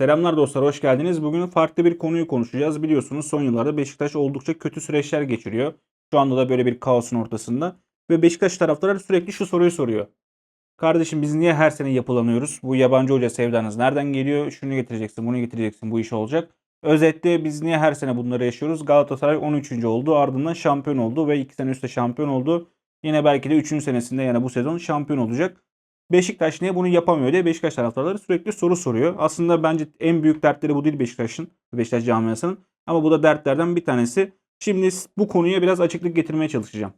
Selamlar dostlar, hoş geldiniz. Bugün farklı bir konuyu konuşacağız. Biliyorsunuz son yıllarda Beşiktaş oldukça kötü süreçler geçiriyor. Şu anda da böyle bir kaosun ortasında. Ve Beşiktaş taraftarları sürekli şu soruyu soruyor. Kardeşim biz niye her sene yapılanıyoruz? Bu yabancı hoca sevdanız nereden geliyor? Şunu getireceksin, bunu getireceksin, bu iş olacak. Özetle biz niye her sene bunları yaşıyoruz? Galatasaray 13. oldu, ardından şampiyon oldu ve 2 sene üstte şampiyon oldu. Yine belki de 3. senesinde yani bu sezon şampiyon olacak. Beşiktaş niye bunu yapamıyor diye Beşiktaş taraftarları sürekli soru soruyor. Aslında bence en büyük dertleri bu değil Beşiktaş'ın, Beşiktaş camiasının. Ama bu da dertlerden bir tanesi. Şimdi bu konuya biraz açıklık getirmeye çalışacağım.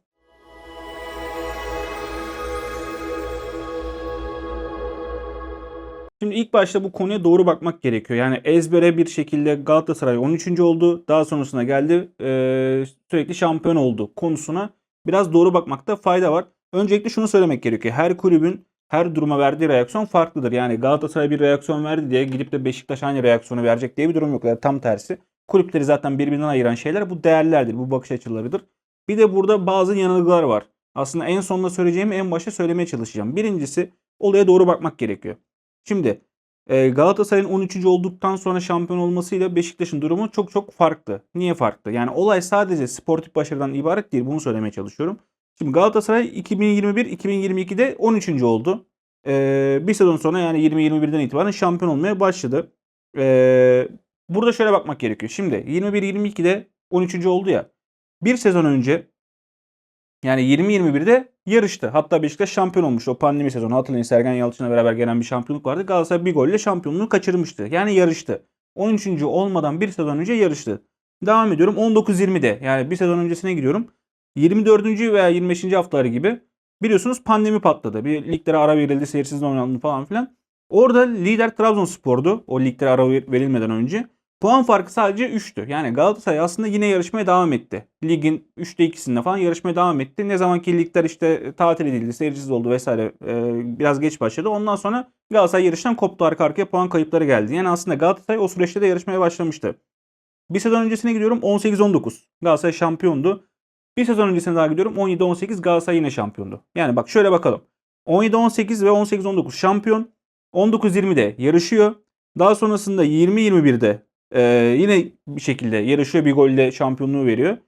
Şimdi ilk başta bu konuya doğru bakmak gerekiyor. Yani ezbere bir şekilde Galatasaray 13. oldu. Daha sonrasına geldi eee, sürekli şampiyon oldu konusuna biraz doğru bakmakta fayda var. Öncelikle şunu söylemek gerekiyor. Her kulübün her duruma verdiği reaksiyon farklıdır. Yani Galatasaray bir reaksiyon verdi diye gidip de Beşiktaş aynı reaksiyonu verecek diye bir durum yok. Yani tam tersi. Kulüpleri zaten birbirinden ayıran şeyler bu değerlerdir, bu bakış açılarıdır. Bir de burada bazı yanılgılar var. Aslında en sonunda söyleyeceğimi en başta söylemeye çalışacağım. Birincisi olaya doğru bakmak gerekiyor. Şimdi e, Galatasaray'ın 13. olduktan sonra şampiyon olmasıyla Beşiktaş'ın durumu çok çok farklı. Niye farklı? Yani olay sadece sportif başarıdan ibaret değil. Bunu söylemeye çalışıyorum. Şimdi Galatasaray 2021-2022'de 13. oldu. Ee, bir sezon sonra yani 2021'den itibaren şampiyon olmaya başladı. Ee, burada şöyle bakmak gerekiyor. Şimdi 21-22'de 13. oldu ya. Bir sezon önce yani 20-21'de yarıştı. Hatta Beşiktaş şampiyon olmuştu. O pandemi sezonu hatırlayın Sergen Yalçın'la beraber gelen bir şampiyonluk vardı. Galatasaray bir golle şampiyonluğu kaçırmıştı. Yani yarıştı. 13. olmadan bir sezon önce yarıştı. Devam ediyorum 19-20'de yani bir sezon öncesine giriyorum. 24. veya 25. haftaları gibi biliyorsunuz pandemi patladı. Bir liglere ara verildi, seyirsiz oynandı falan filan. Orada lider Trabzonspor'du o liglere ara verilmeden önce. Puan farkı sadece 3'tü. Yani Galatasaray aslında yine yarışmaya devam etti. Ligin 3'te 2'sinde falan yarışmaya devam etti. Ne zamanki ligler işte tatil edildi, seyircisiz oldu vesaire e, biraz geç başladı. Ondan sonra Galatasaray yarıştan koptu arka arkaya puan kayıpları geldi. Yani aslında Galatasaray o süreçte de yarışmaya başlamıştı. Bir sezon öncesine gidiyorum 18-19. Galatasaray şampiyondu. Bir sezon öncesine daha gidiyorum 17-18 Galatasaray yine şampiyondu. Yani bak şöyle bakalım. 17-18 ve 18-19 şampiyon. 19-20'de yarışıyor. Daha sonrasında 20-21'de e, yine bir şekilde yarışıyor. Bir golle şampiyonluğu veriyor.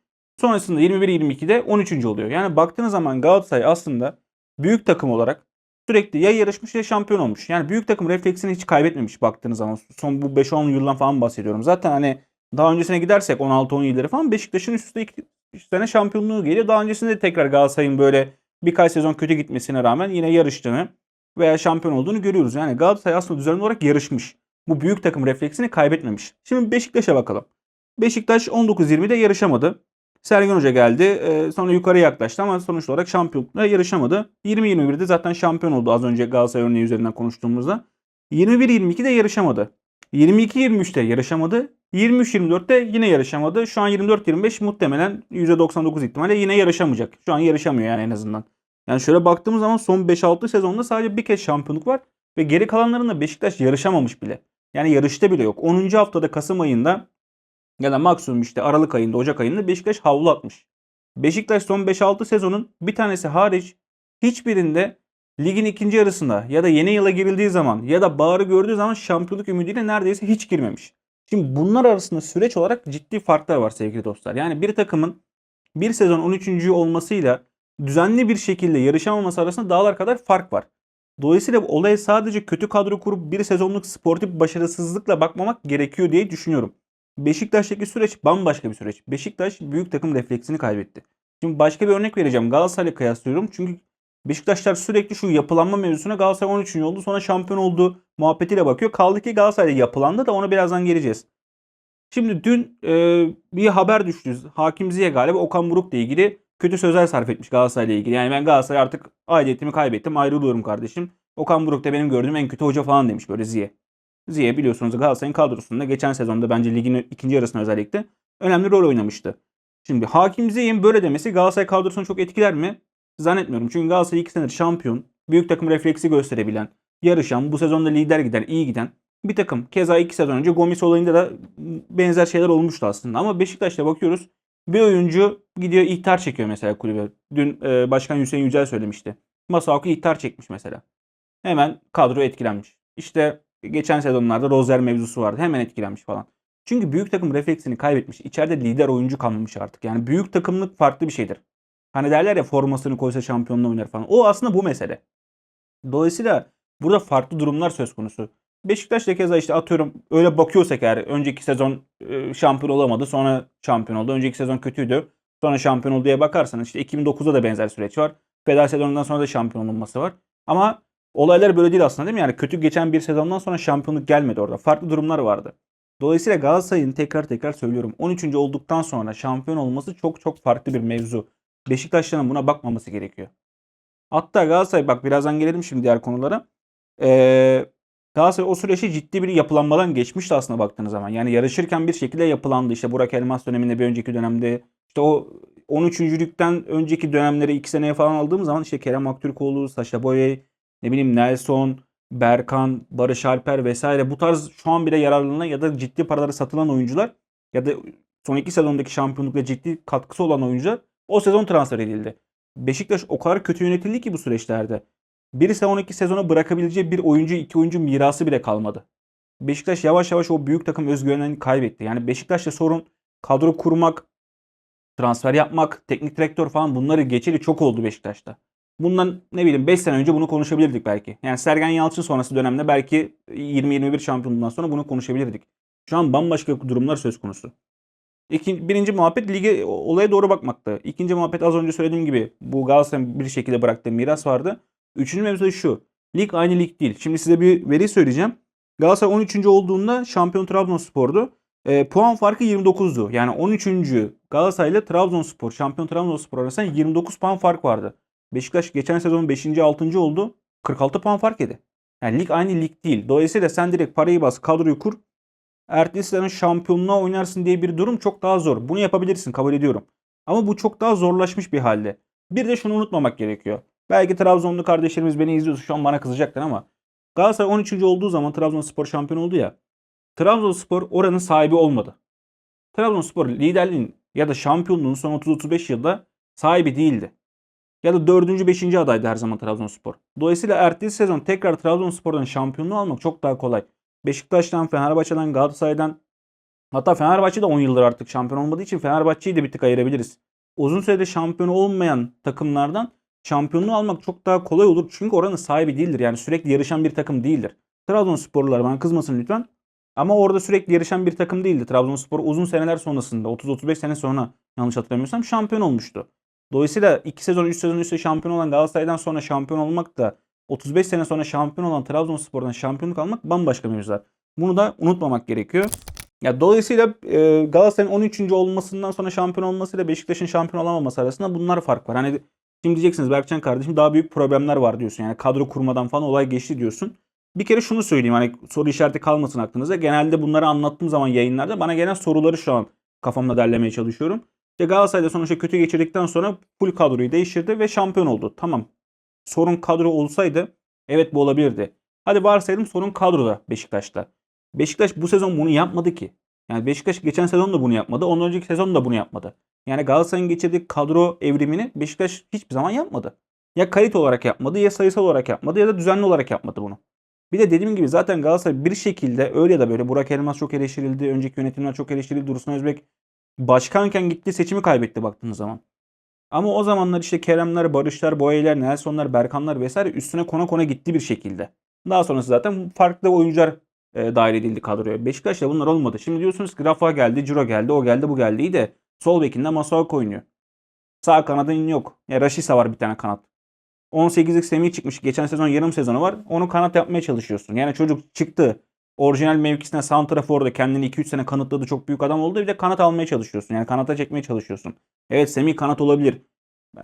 Sonrasında 21-22'de 13. oluyor. Yani baktığınız zaman Galatasaray aslında büyük takım olarak sürekli ya yarışmış ya şampiyon olmuş. Yani büyük takım refleksini hiç kaybetmemiş baktığınız zaman. Son bu 5-10 yıldan falan bahsediyorum. Zaten hani daha öncesine gidersek 16-17'lere falan Beşiktaş'ın üst üste 2 sene şampiyonluğu geliyor. Daha öncesinde tekrar Galatasaray'ın böyle birkaç sezon kötü gitmesine rağmen yine yarıştığını veya şampiyon olduğunu görüyoruz. Yani Galatasaray aslında düzenli olarak yarışmış. Bu büyük takım refleksini kaybetmemiş. Şimdi Beşiktaş'a bakalım. Beşiktaş 19-20'de yarışamadı. Sergen Hoca geldi. Ee, sonra yukarı yaklaştı ama sonuç olarak şampiyonlukla yarışamadı. 20-21'de zaten şampiyon oldu az önce Galatasaray örneği üzerinden konuştuğumuzda. 21-22'de yarışamadı. 22-23'te yarışamadı. 23-24'te yine yarışamadı. Şu an 24-25 muhtemelen %99 ihtimalle yine yarışamayacak. Şu an yarışamıyor yani en azından. Yani şöyle baktığımız zaman son 5-6 sezonda sadece bir kez şampiyonluk var. Ve geri kalanlarında Beşiktaş yarışamamış bile. Yani yarışta bile yok. 10. haftada Kasım ayında ya da maksimum işte Aralık ayında, Ocak ayında Beşiktaş havlu atmış. Beşiktaş son 5-6 sezonun bir tanesi hariç hiçbirinde ligin ikinci yarısında ya da yeni yıla girildiği zaman ya da bağrı gördüğü zaman şampiyonluk ümidiyle neredeyse hiç girmemiş. Şimdi bunlar arasında süreç olarak ciddi farklar var sevgili dostlar. Yani bir takımın bir sezon 13. olmasıyla düzenli bir şekilde yarışamaması arasında dağlar kadar fark var. Dolayısıyla olaya sadece kötü kadro kurup bir sezonluk sportif başarısızlıkla bakmamak gerekiyor diye düşünüyorum. Beşiktaş'taki süreç bambaşka bir süreç. Beşiktaş büyük takım refleksini kaybetti. Şimdi başka bir örnek vereceğim. Galatasaray'la kıyaslıyorum. Çünkü Beşiktaşlar sürekli şu yapılanma mevzusuna Galatasaray 13. oldu sonra şampiyon oldu muhabbetiyle bakıyor. Kaldı ki Galatasaray'da yapılandı da ona birazdan geleceğiz. Şimdi dün e, bir haber düştü. Hakim Ziye galiba Okan Buruk'la ilgili kötü sözler sarf etmiş Galatasaray'la ilgili. Yani ben Galatasaray artık aidiyetimi kaybettim ayrılıyorum kardeşim. Okan Buruk da benim gördüğüm en kötü hoca falan demiş böyle Ziye. Ziye biliyorsunuz Galatasaray'ın kadrosunda geçen sezonda bence ligin ikinci yarısında özellikle önemli rol oynamıştı. Şimdi Hakim Ziye'nin böyle demesi Galatasaray kadrosunu çok etkiler mi? Zannetmiyorum. Çünkü Galatasaray 2 senedir şampiyon, büyük takım refleksi gösterebilen, yarışan, bu sezonda lider giden, iyi giden bir takım. Keza 2 sezon önce Gomis olayında da benzer şeyler olmuştu aslında. Ama Beşiktaş'ta bakıyoruz. Bir oyuncu gidiyor ihtar çekiyor mesela kulübe. Dün e, Başkan Hüseyin Yücel söylemişti. Masuaku ihtar çekmiş mesela. Hemen kadro etkilenmiş. İşte Geçen sezonlarda Rozier mevzusu vardı. Hemen etkilenmiş falan. Çünkü büyük takım refleksini kaybetmiş. İçeride lider oyuncu kalmamış artık. Yani büyük takımlık farklı bir şeydir. Hani derler ya formasını koysa şampiyonluğu oynar falan. O aslında bu mesele. Dolayısıyla burada farklı durumlar söz konusu. Beşiktaş da keza işte atıyorum öyle bakıyorsak eğer önceki sezon e, şampiyon olamadı sonra şampiyon oldu. Önceki sezon kötüydü sonra şampiyon oldu diye bakarsanız işte 2009'da da benzer süreç var. Feda sezonundan sonra da şampiyon olunması var. Ama olaylar böyle değil aslında değil mi? Yani kötü geçen bir sezondan sonra şampiyonluk gelmedi orada. Farklı durumlar vardı. Dolayısıyla Galatasaray'ın tekrar tekrar söylüyorum 13. olduktan sonra şampiyon olması çok çok farklı bir mevzu. Beşiktaşların buna bakmaması gerekiyor. Hatta Galatasaray bak birazdan gelelim şimdi diğer konulara. Ee, Galatasaray o süreçte ciddi bir yapılanmadan geçmişti aslında baktığınız zaman. Yani yarışırken bir şekilde yapılandı. İşte Burak Elmas döneminde bir önceki dönemde işte o 13. lükten önceki dönemleri 2 seneye falan aldığımız zaman işte Kerem Aktürkoğlu, Saşa Boye, ne bileyim Nelson, Berkan, Barış Alper vesaire bu tarz şu an bile yararlanan ya da ciddi paraları satılan oyuncular ya da son iki sezondaki şampiyonlukla ciddi katkısı olan oyuncular o sezon transfer edildi. Beşiktaş o kadar kötü yönetildi ki bu süreçlerde. Bir sonraki sezona bırakabileceği bir oyuncu, iki oyuncu mirası bile kalmadı. Beşiktaş yavaş yavaş o büyük takım özgüvenini kaybetti. Yani Beşiktaş'ta sorun kadro kurmak, transfer yapmak, teknik direktör falan bunları geçeli çok oldu Beşiktaş'ta. Bundan ne bileyim 5 sene önce bunu konuşabilirdik belki. Yani Sergen Yalçın sonrası dönemde belki 20-21 şampiyonluğundan sonra bunu konuşabilirdik. Şu an bambaşka durumlar söz konusu. İkinci, birinci muhabbet lige olaya doğru bakmakta. İkinci muhabbet az önce söylediğim gibi bu Galatasaray'ın bir şekilde bıraktığı miras vardı. Üçüncü mevzu şu. Lig aynı lig değil. Şimdi size bir veri söyleyeceğim. Galatasaray 13. olduğunda şampiyon Trabzonspor'du. E, puan farkı 29'du. Yani 13. Galatasaray ile Trabzonspor, şampiyon Trabzonspor arasında 29 puan fark vardı. Beşiktaş geçen sezon 5. 6. oldu. 46 puan fark yedi. Yani lig aynı lig değil. Dolayısıyla sen direkt parayı bas, kadroyu kur. Ertesi sezon şampiyonluğa oynarsın diye bir durum çok daha zor. Bunu yapabilirsin kabul ediyorum. Ama bu çok daha zorlaşmış bir halde. Bir de şunu unutmamak gerekiyor. Belki Trabzonlu kardeşlerimiz beni izliyorsa şu an bana kızacaklar ama Galatasaray 13. olduğu zaman Trabzonspor şampiyon oldu ya. Trabzonspor oranın sahibi olmadı. Trabzonspor liderliğin ya da şampiyonluğun son 30-35 yılda sahibi değildi. Ya da 4. 5. adaydı her zaman Trabzonspor. Dolayısıyla ertesi sezon tekrar Trabzonspor'dan şampiyonluğu almak çok daha kolay. Beşiktaş'tan, Fenerbahçe'den, Galatasaray'dan hatta Fenerbahçe de 10 yıldır artık şampiyon olmadığı için Fenerbahçe'yi de bir tık ayırabiliriz. Uzun sürede şampiyon olmayan takımlardan şampiyonluğu almak çok daha kolay olur. Çünkü oranın sahibi değildir. Yani sürekli yarışan bir takım değildir. Trabzonsporlular bana kızmasın lütfen. Ama orada sürekli yarışan bir takım değildi. Trabzonspor uzun seneler sonrasında 30-35 sene sonra yanlış hatırlamıyorsam şampiyon olmuştu. Dolayısıyla 2 sezon 3 sezon üstte şampiyon olan Galatasaray'dan sonra şampiyon olmak da 35 sene sonra şampiyon olan Trabzonspor'dan şampiyonluk almak bambaşka mevzular. Bunu da unutmamak gerekiyor. Ya dolayısıyla e, Galatasaray'ın 13. olmasından sonra şampiyon olmasıyla Beşiktaş'ın şampiyon olamaması arasında bunlar fark var. Hani şimdi diyeceksiniz Berkcan kardeşim daha büyük problemler var diyorsun. Yani kadro kurmadan falan olay geçti diyorsun. Bir kere şunu söyleyeyim hani soru işareti kalmasın aklınıza. Genelde bunları anlattığım zaman yayınlarda bana gelen soruları şu an kafamda derlemeye çalışıyorum. İşte Galatasaray'da sonuçta kötü geçirdikten sonra full kadroyu değiştirdi ve şampiyon oldu. Tamam. Sorun kadro olsaydı evet bu olabilirdi. Hadi varsayalım sorun kadroda Beşiktaş'ta. Beşiktaş bu sezon bunu yapmadı ki. Yani Beşiktaş geçen sezon da bunu yapmadı. Ondan önceki sezon da bunu yapmadı. Yani Galatasaray'ın geçirdiği kadro evrimini Beşiktaş hiçbir zaman yapmadı. Ya kalite olarak yapmadı ya sayısal olarak yapmadı ya da düzenli olarak yapmadı bunu. Bir de dediğim gibi zaten Galatasaray bir şekilde öyle ya da böyle Burak Elmas çok eleştirildi. Önceki yönetimler çok eleştirildi. Dursun Özbek başkanken gitti seçimi kaybetti baktığınız zaman. Ama o zamanlar işte Keremler, Barışlar, Boyeler, Nelsonlar, Berkanlar vesaire üstüne kona kona gitti bir şekilde. Daha sonrası zaten farklı oyuncular e, dahil edildi kadroya. Beşiktaş'ta bunlar olmadı. Şimdi diyorsunuz ki Rafa geldi, Ciro geldi, o geldi, bu geldi. İyi de sol bekinde Masuak oynuyor. Sağ kanadın yok. Ya Raşisa var bir tane kanat. 18'lik Semih çıkmış. Geçen sezon yarım sezonu var. Onu kanat yapmaya çalışıyorsun. Yani çocuk çıktı. Orijinal mevkisine Santrafor'da kendini 2-3 sene kanıtladı. Çok büyük adam oldu. Bir de kanat almaya çalışıyorsun. Yani kanata çekmeye çalışıyorsun. Evet Semih kanat olabilir.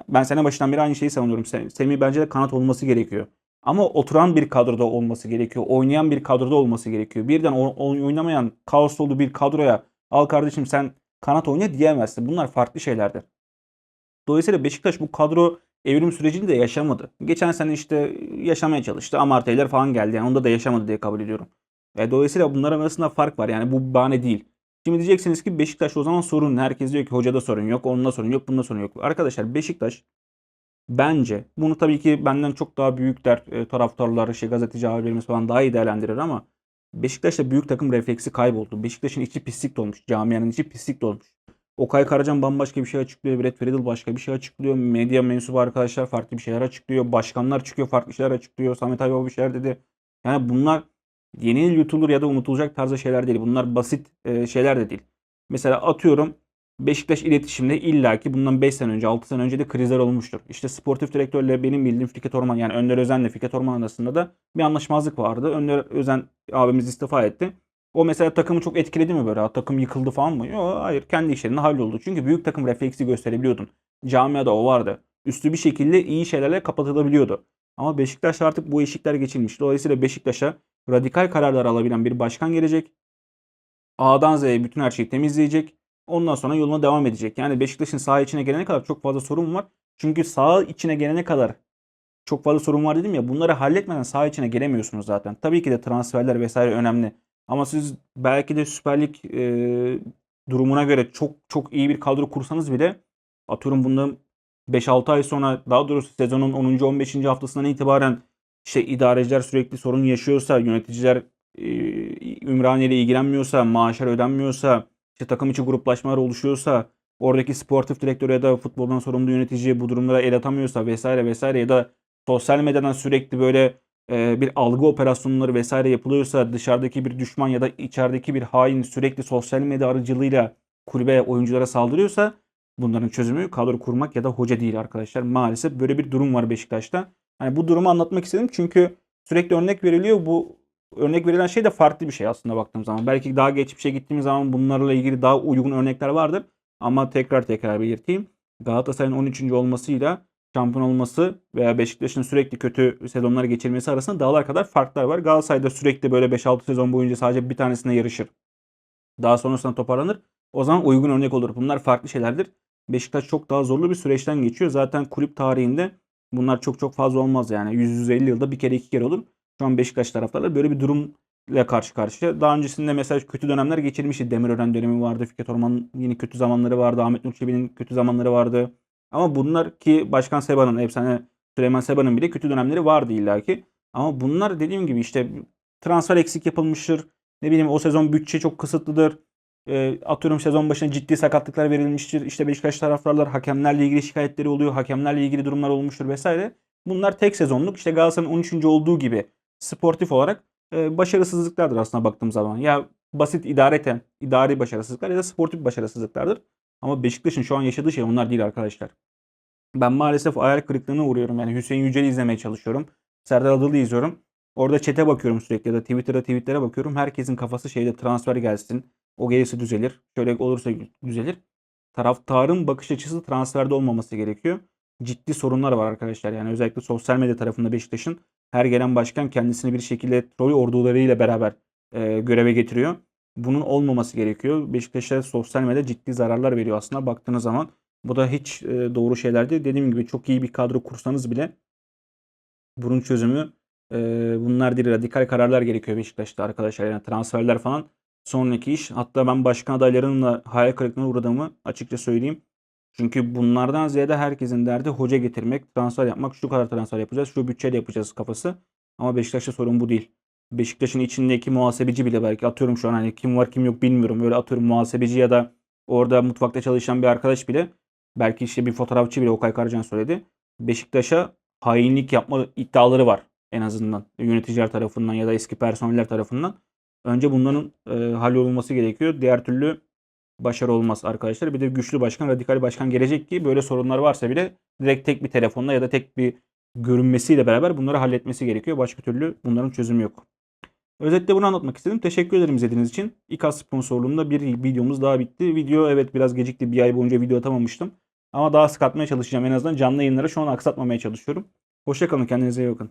Ben sene başından beri aynı şeyi savunuyorum. Semih bence de kanat olması gerekiyor. Ama oturan bir kadroda olması gerekiyor. Oynayan bir kadroda olması gerekiyor. Birden oynamayan, kaos dolu bir kadroya al kardeşim sen kanat oyna diyemezsin. Bunlar farklı şeylerdir. Dolayısıyla Beşiktaş bu kadro evrim sürecini de yaşamadı. Geçen sene işte yaşamaya çalıştı. Amarteyler falan geldi. Yani onda da yaşamadı diye kabul ediyorum. Ve dolayısıyla bunların arasında fark var. Yani bu bahane değil. Şimdi diyeceksiniz ki Beşiktaş o zaman sorun. Herkes diyor ki hocada sorun yok, onunla sorun yok, bunda sorun yok. Arkadaşlar Beşiktaş bence bunu tabii ki benden çok daha büyükler, e, taraftarlar, şey, gazeteci abilerimiz falan daha iyi değerlendirir ama Beşiktaş'ta büyük takım refleksi kayboldu. Beşiktaş'ın içi pislik dolmuş. Camianın içi pislik dolmuş. Okay Karacan bambaşka bir şey açıklıyor. Brett Friedel başka bir şey açıklıyor. Medya mensubu arkadaşlar farklı bir şeyler açıklıyor. Başkanlar çıkıyor farklı şeyler açıklıyor. Samet Aybaba bir şeyler dedi. Yani bunlar yeni yıl yutulur ya da unutulacak tarzda şeyler değil. Bunlar basit e, şeyler de değil. Mesela atıyorum Beşiktaş iletişimde illaki bundan 5 sene önce 6 sene önce de krizler olmuştur. İşte sportif direktörle benim bildiğim Fikret Orman yani Önder Özen'le Fikret Orman arasında da bir anlaşmazlık vardı. Önder Özen abimiz istifa etti. O mesela takımı çok etkiledi mi böyle? Takım yıkıldı falan mı? Yok hayır kendi işlerinde halloldu. Çünkü büyük takım refleksi gösterebiliyordun. Camiada o vardı. Üstü bir şekilde iyi şeylerle kapatılabiliyordu. Ama Beşiktaş artık bu eşikler geçilmiş. Dolayısıyla Beşiktaş'a radikal kararlar alabilen bir başkan gelecek. A'dan Z'ye bütün her şeyi temizleyecek. Ondan sonra yoluna devam edecek. Yani Beşiktaş'ın saha içine gelene kadar çok fazla sorun var. Çünkü saha içine gelene kadar çok fazla sorun var dedim ya. Bunları halletmeden saha içine gelemiyorsunuz zaten. Tabii ki de transferler vesaire önemli. Ama siz belki de Süper Lig e, durumuna göre çok çok iyi bir kadro kursanız bile atıyorum bundan 5-6 ay sonra daha doğrusu sezonun 10. 15. haftasından itibaren işte idareciler sürekli sorun yaşıyorsa, yöneticiler e, Ümraniye ile ilgilenmiyorsa, maaşlar ödenmiyorsa, işte takım içi gruplaşmalar oluşuyorsa, oradaki sportif direktör ya da futboldan sorumlu yönetici bu durumlara el atamıyorsa vesaire vesaire ya da sosyal medyadan sürekli böyle e, bir algı operasyonları vesaire yapılıyorsa dışarıdaki bir düşman ya da içerideki bir hain sürekli sosyal medya aracılığıyla kulübe oyunculara saldırıyorsa bunların çözümü kadro kurmak ya da hoca değil arkadaşlar. Maalesef böyle bir durum var Beşiktaş'ta. Yani bu durumu anlatmak istedim çünkü sürekli örnek veriliyor. Bu örnek verilen şey de farklı bir şey aslında baktığım zaman. Belki daha geçmişe gittiğimiz zaman bunlarla ilgili daha uygun örnekler vardır. Ama tekrar tekrar belirteyim. Galatasaray'ın 13. olmasıyla şampiyon olması veya Beşiktaş'ın sürekli kötü sezonlar geçirmesi arasında dağlar kadar farklar var. Galatasaray'da sürekli böyle 5-6 sezon boyunca sadece bir tanesine yarışır. Daha sonrasında toparlanır. O zaman uygun örnek olur. Bunlar farklı şeylerdir. Beşiktaş çok daha zorlu bir süreçten geçiyor. Zaten kulüp tarihinde bunlar çok çok fazla olmaz yani. 100-150 yılda bir kere iki kere olur. Şu an Beşiktaş taraftarları böyle bir durumla karşı karşıya. Daha öncesinde mesela kötü dönemler geçirmişti. Demirören dönemi vardı. Fikret Orman'ın yine kötü zamanları vardı. Ahmet Nur Çebi'nin kötü zamanları vardı. Ama bunlar ki Başkan Seba'nın, efsane Süleyman Seba'nın bile kötü dönemleri vardı illaki. Ama bunlar dediğim gibi işte transfer eksik yapılmıştır. Ne bileyim o sezon bütçe çok kısıtlıdır. E, atıyorum sezon başına ciddi sakatlıklar verilmiştir. İşte Beşiktaş taraftarlar hakemlerle ilgili şikayetleri oluyor. Hakemlerle ilgili durumlar olmuştur vesaire. Bunlar tek sezonluk işte Galatasaray'ın 13. olduğu gibi sportif olarak e, başarısızlıklardır aslında baktığım zaman. Ya basit idareten, idari başarısızlıklar ya da sportif başarısızlıklardır. Ama Beşiktaş'ın şu an yaşadığı şey onlar değil arkadaşlar. Ben maalesef hayal kırıklığına uğruyorum. Yani Hüseyin Yücel'i izlemeye çalışıyorum. Serdar Adalı'yı izliyorum. Orada çete bakıyorum sürekli ya da Twitter'a tweetlere bakıyorum. Herkesin kafası şeyde transfer gelsin. O gelirse düzelir. Şöyle olursa düzelir. Taraftarın bakış açısı transferde olmaması gerekiyor. Ciddi sorunlar var arkadaşlar. Yani özellikle sosyal medya tarafında Beşiktaş'ın her gelen başkan kendisini bir şekilde troll ordularıyla beraber e, göreve getiriyor. Bunun olmaması gerekiyor. Beşiktaş'a sosyal medya ciddi zararlar veriyor aslında baktığınız zaman. Bu da hiç e, doğru şeyler değil. Dediğim gibi çok iyi bir kadro kursanız bile bunun çözümü e, bunlar değil radikal kararlar gerekiyor Beşiktaş'ta arkadaşlar. Yani transferler falan sonraki iş. Hatta ben başkan adaylarının hayal kırıklığına uğradığımı açıkça söyleyeyim. Çünkü bunlardan ziyade herkesin derdi hoca getirmek, transfer yapmak, şu kadar transfer yapacağız, şu bütçeyle yapacağız kafası. Ama Beşiktaş'ta sorun bu değil. Beşiktaş'ın içindeki muhasebeci bile belki atıyorum şu an hani kim var kim yok bilmiyorum. Öyle atıyorum muhasebeci ya da orada mutfakta çalışan bir arkadaş bile belki işte bir fotoğrafçı bile Okay Karacan söyledi. Beşiktaş'a hainlik yapma iddiaları var en azından yöneticiler tarafından ya da eski personeller tarafından. Önce bunların e, hallolunması gerekiyor. Diğer türlü başarı olmaz arkadaşlar. Bir de güçlü başkan, radikal başkan gelecek ki böyle sorunlar varsa bile direkt tek bir telefonla ya da tek bir görünmesiyle beraber bunları halletmesi gerekiyor. Başka türlü bunların çözümü yok. Özetle bunu anlatmak istedim. Teşekkür ederim izlediğiniz için. İKAS sponsorluğunda bir videomuz daha bitti. Video evet biraz gecikti. Bir ay boyunca video atamamıştım. Ama daha sık atmaya çalışacağım. En azından canlı yayınları şu an aksatmamaya çalışıyorum. Hoşçakalın. Kendinize iyi bakın.